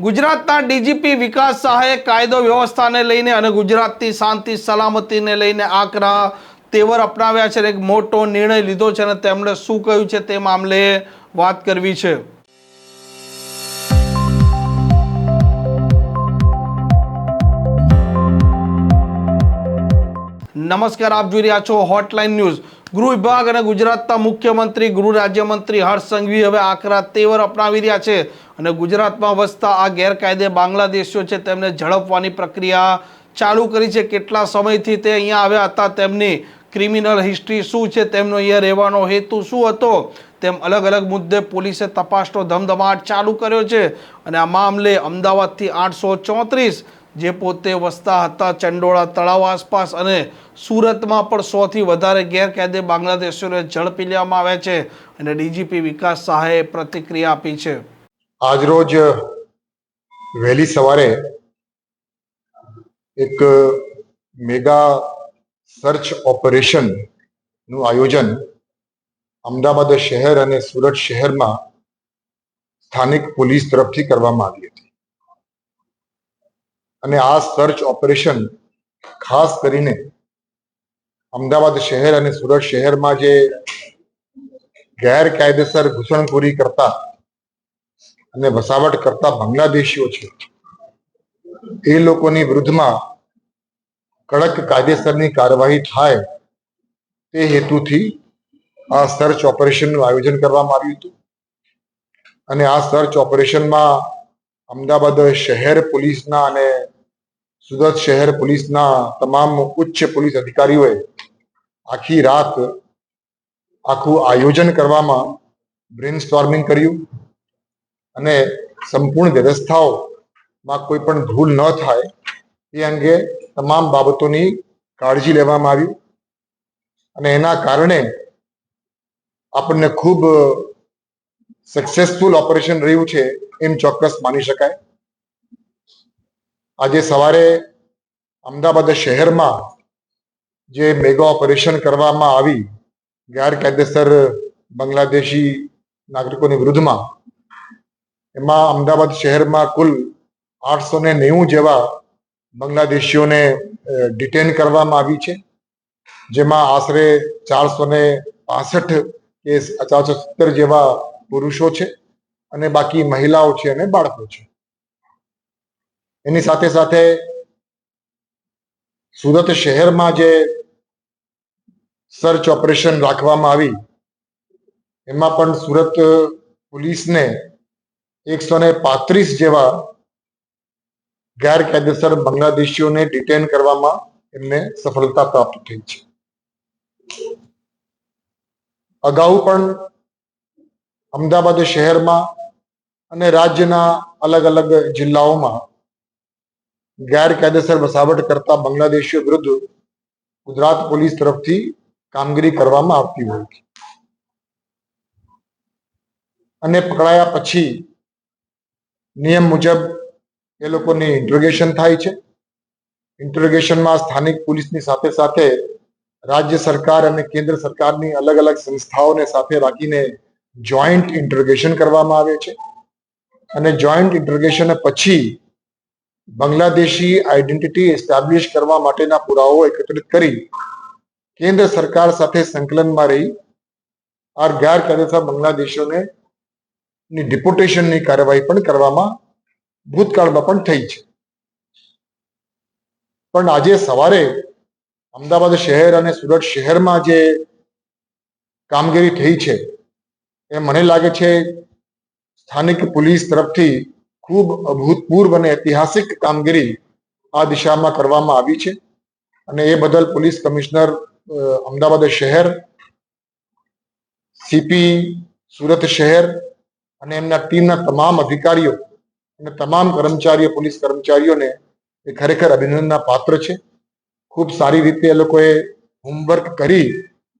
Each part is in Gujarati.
ગુજરાતના ડીજીપી વિકાસ શાહે કાયદો વ્યવસ્થાને લઈને અને ગુજરાતની શાંતિ, સલામતીને લઈને આકરા તેવર અપનાવ્યા છે એક મોટો નિર્ણય લીધો છે અને તેમણે શું કહ્યું છે તે મામલે વાત કરવી છે. નમસ્કાર, આપ જોઈ રહ્યા છો હોટલાઇન ન્યૂઝ ગૃહ વિભાગ અને ગુજરાતના મુખ્યમંત્રી, ગૃહ રાજ્યમંત્રી હર્ષ સંઘવી હવે આકરા તેવર અપનાવી રહ્યા છે. અને ગુજરાતમાં વસતા આ ગેરકાયદે બાંગ્લાદેશીઓ છે તેમને ઝડપવાની પ્રક્રિયા ચાલુ કરી છે. કેટલા સમયથી તે અહીંયા આવ્યા હતા, તેમની ક્રિમિનલ હિસ્ટ્રી શું છે, તેમનો અહીંયા રહેવાનો હેતુ શું હતો, તેમ અલગ અલગ મુદ્દે પોલીસે તપાસનો ધમધમાટ ચાલુ કર્યો છે. અને આ મામલે અમદાવાદથી આઠસો ચોત્રીસ જે પોતે વસતા હતા ચંડોળા તળાવ આસપાસ અને સુરતમાં પણ સોથી વધારે ગેરકાયદે બાંગ્લાદેશીઓને ઝડપી લેવામાં આવ્યા છે અને ડીજીપી વિકાસ સહાયે પ્રતિક્રિયા આપી છે. આજરોજ વહેલી સવારે એક મેગા સર્ચ ઓપરેશનનું આયોજન અમદાવાદ શહેર અને સુરત શહેરમાં સ્થાનિક પોલીસ તરફથી કરવામાં આવી હતી. અને આ સર્ચ ઓપરેશન ખાસ કરીને અમદાવાદ શહેર અને સુરત શહેરમાં જે ગેરકાયદેસર ઘૂસણખોરી કરતા અને વસાવટ કરતા બાંગ્લાદેશીઓ છે, એ લોકોની વિરુદ્ધમાં કડક કાયદેસરની કાર્યવાહી થાય તે હેતુથી આ સર્ચ ઓપરેશનનું આયોજન કરવામાં આવ્યું હતું. અને આ સર્ચ ઓપરેશનમાં અમદાવાદ શહેર પોલીસના અને સુરત શહેર પોલીસના તમામ ઉચ્ચ પોલીસ અધિકારીઓએ આખી રાત આખું આયોજન કરવામાં બ્રેન સ્ટોર્મિંગ કર્યું અને સંપૂર્ણ વ્યવસ્થાઓમાં કોઈ પણ ભૂલ ન થાય એ અંગે તમામ બાબતોની કાળજી લેવામાં આવી અને એના કારણે આપણને ખૂબ સક્સેસફુલ ઓપરેશન રહ્યું છે. એમ ચોક્કસ માની શકાય. આજે સવારે અમદાવાદ શહેરમાં જે મેગા ઓપરેશન કરવામાં આવી, ગેરકાયદેસર બાંગ્લાદેશી નાગરિકોની વિરુદ્ધમાં, એમાં અમદાવાદ શહેરમાં કુલ આઠસો ને નેવું જેવા બાંગ્લાદેશીઓને ડિટેન કરવામાં આવી છે, જેમાં આશરે ચારસો ને પાસઠ કે ચારસો સત્તર જેવા પુરુષો છે. અને બાકી મહિલાઓ છે અને બાળકો છે. એની સાથે સાથે સુરત શહેરમાં જે સર્ચ ઓપરેશન રાખવામાં આવી, એમાં પણ સુરત પોલીસને એકસો ને પાંત્રીસ જેવા ગેરકાયદેસર બાંગ્લાદેશીઓને ડિટેન કરવામાં એમને સફળતા પ્રાપ્ત થઈ છે. અગાઉ પણ અમદાવાદ શહેરમાં અને રાજ્યના અલગ અલગ જિલ્લાઓમાં ગેરકાયદેસર વસાવટ કરતા બાંગ્લાદેશીઓ વિરુદ્ધ ગુજરાત પોલીસ તરફથી કામગીરી કરવામાં આવતી હોય છે. અને પકડાયા પછી નિયમ મુજબ એ લોકોની ઇન્ટ્રોગેશન થાય છે. ઇન્ટ્રોગેશનમાં સ્થાનિક પોલીસની સાથે સાથે રાજ્ય સરકાર અને કેન્દ્ર સરકારની અલગ અલગ સંસ્થાઓને સાથે રાખીને જોઈન્ટ ઇન્ટ્રોગેશન કરવામાં આવે છે. અને જોઈન્ટ ઇન્ટરગેશન પછી બાંગ્લાદેશી આઈડેન્ટિટી એસ્ટાબ્લિશ કરવા માટેના પુરાવાઓ એકત્રિત કરી કેન્દ્ર સરકાર સાથે સંકલનમાં રહી. આ ગેરકાયદેસર બાંગ્લાદેશોને ની ડિપોટેશનની કાર્યવાહી પણ કરવામાં ભૂતકાળમાં પણ થઈ છે. પણ આજે સવારે અમદાવાદ શહેર અને સુરત શહેરમાં જે કામગીરી થઈ છે, એ મને લાગે છે સ્થાનિક પોલીસ તરફથી ખૂબ અભૂતપૂર્વ અને ઐતિહાસિક કામગીરી આ દિશામાં કરવામાં આવી છે. અને એ બદલ પોલીસ કમિશનર અમદાવાદ શહેર, સીપી, સુરત શહેર અને એમના ટીમના તમામ અધિકારીઓ અને તમામ કર્મચારીઓ, પોલીસ કર્મચારીઓને એ ખરેખર અભિનંદનના પાત્ર છે. ખૂબ સારી રીતે એ લોકોએ હોમવર્ક કરી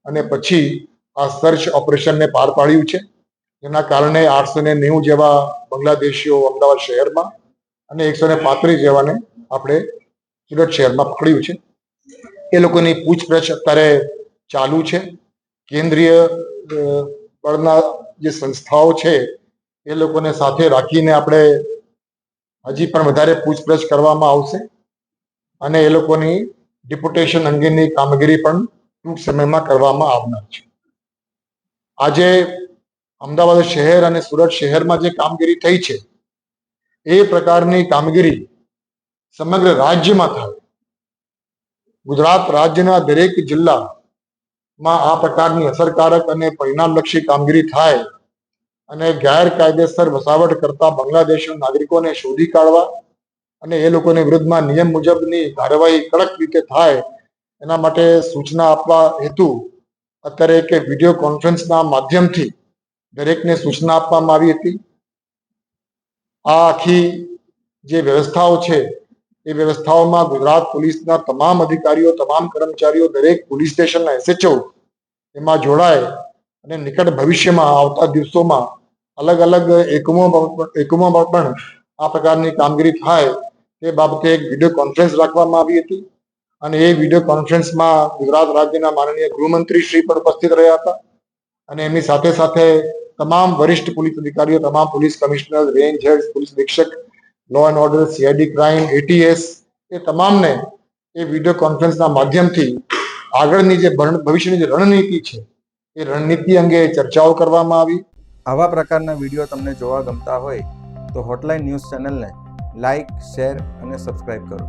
અને પછી આ સર્ચ ઓપરેશનને પાર પાડ્યું છે. જેના કારણે આઠસો ને નેવું જેવા બાંગ્લાદેશીઓ અમદાવાદ શહેરમાં અને એકસો ને પાંત્રીસ જેવાને આપણે સુરત શહેરમાં પકડ્યું છે. એ લોકોની પૂછપરછ અત્યારે ચાલુ છે. કેન્દ્રીય બળના જે સંસ્થાઓ છે, એ લોકોને સાથે રાખીને આપણે હજી પણ વધારે પૂછપરછ કરવામાં આવશે. અને એ લોકોની ડિપ્યુટેશન અંગેની કામગીરી પણ ટૂંક સમયમાં કરવામાં આવનાર છે. આજે અમદાવાદ શહેર અને સુરત શહેરમાં જે કામગીરી થઈ છે, એ પ્રકારની કામગીરી સમગ્ર રાજ્યમાં થાય. ગુજરાત રાજ્યના દરેક જિલ્લામાં આ પ્રકારની અસરકારક અને પરિણામલક્ષી કામગીરી થાય અને ગેરકાયદેસર વસાવટ કરતા બાંગ્લાદેશના નાગરિકોને શોધી કાઢવા અને એ લોકોની વિરુદ્ધમાં નિયમ મુજબની કાર્યવાહી કડક રીતે થાય, એના માટે સૂચના આપવા હેતુ અત્યારે કે વીડિયો કોન્ફરન્સના માધ્યમથી દરેકને સૂચના આપવામાં આવી હતી. આ આખી જે વ્યવસ્થાઓ છે, એ વ્યવસ્થાઓમાં ગુજરાત પોલીસના તમામ અધિકારીઓ, તમામ કર્મચારીઓ, દરેક પોલીસ સ્ટેશનના એસએચઓ એમાં જોડાય અને નિકટ ભવિષ્યમાં આવતા દિવસોમાં અલગ અલગ એકમોમાં એકમોમાં પણ આ પ્રકારની કામગીરી થાય તે બાબતે એક વીડિયો કોન્ફરન્સ રાખવામાં આવી હતી. અને એ વીડિયો કોન્ફરન્સમાં ગુજરાત રાજ્યના માનનીય ગૃહમંત્રી શ્રી પણ ઉપસ્થિત રહ્યા હતા. અને એમની સાથે સાથે તમામ વરિષ્ઠ પોલીસ અધિકારીઓ, તમામ police commissioner, range head police નિરીક્ષક law and order CID crime ATS એ તમામને એ વીડિયો કોન્ફરન્સના માધ્યમથી આગળની જે ભવિષ્યની જે રણનીતિ છે, એ રણનીતિ અંગે ચર્ચાઓ કરવામાં આવી. આવા પ્રકારના વીડિયો તમને જોવા ગમતા હોય તો હોટલાઇન ન્યૂઝ ચેનલને લાઇક શેર અને સબસ્ક્રાઇબ કરો.